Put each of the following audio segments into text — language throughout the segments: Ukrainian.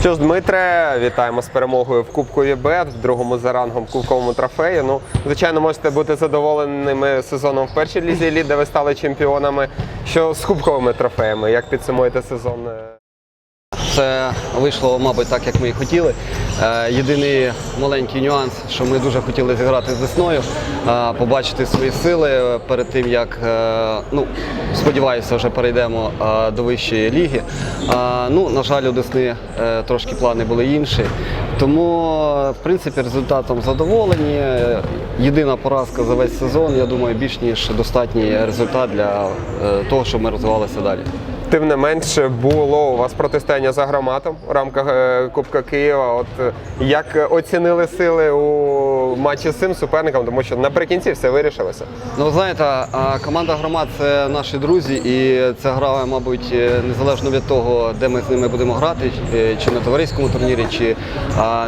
Що ж, Дмитре, вітаємо з перемогою в Кубку ЄБЕТ, в другому за рангом кубковому трофеї. Ну, звичайно, можете бути задоволеними сезоном в першій лізі еліт, де ви стали чемпіонами. Що з кубковими трофеями? Як підсумуєте сезон? Це вийшло, мабуть, так, як ми і хотіли. Е, Єдиний маленький нюанс, що ми дуже хотіли зіграти з весною, е, побачити свої сили перед тим, як е, ну, сподіваюся, вже перейдемо до вищої ліги. Ну, на жаль, у Десни трошки плани були інші. Тому, в принципі, результатом задоволені. Єдина поразка за весь сезон, я думаю, більш ніж достатній результат для того, щоб ми розвивалися далі. Тим не менше було у вас протистояння за громатом у рамках е, Кубка Києва. От е, як оцінили сили у матчі з цим суперником, тому що наприкінці все вирішилося. Ну, знаєте, команда громад це наші друзі, і ця гра, мабуть, е, незалежно від того, де ми з ними будемо грати, чи на товариському турнірі, чи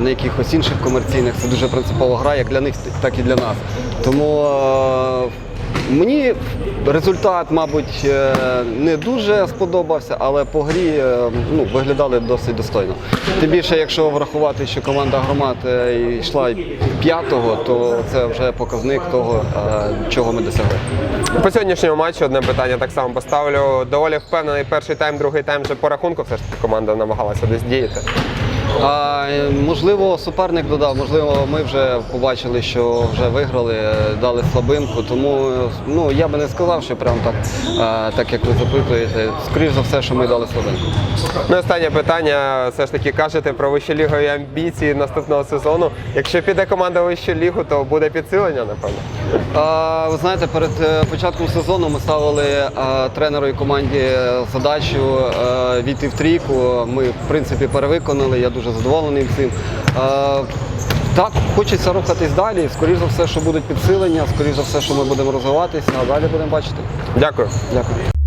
на якихось інших комерційних, це дуже принципова гра як для них, так і для нас. Тому мені результат, мабуть, е, не дуже сподобався, але по грі е, ну, виглядали досить достойно. Тим більше, якщо врахувати, що команда громад е, йшла п'ятого, то це вже показник того, чого ми досягли. По сьогоднішньому матчу одне питання так само поставлю. Доволі впевнений перший тайм, другий тайм вже по рахунку. Все ж таки команда намагалася десь діяти. А, е, можливо, суперник додав, можливо, ми вже побачили, що вже виграли, е, дали слабинку. Тому е, ну, я би не сказав, що прям так, е, так як ви запитуєте. Скоріше за все, що ми дали слабинку. Ну, останнє питання. Все ж таки кажете про вищолігові амбіції наступного сезону. Якщо піде команда вищу лігу, то буде підсилення, напевно. А, ви знаєте, перед е, початком сезону ми ставили е, тренеру і команді задачу е, війти в трійку. Ми, в принципі, перевиконали. Я дуже задоволений цим. Так, хочеться рухатись далі. Скоріше за все, що будуть підсилення, скоріше за все, що ми будемо розвиватися, а далі будемо бачити. Дякую. Дякую.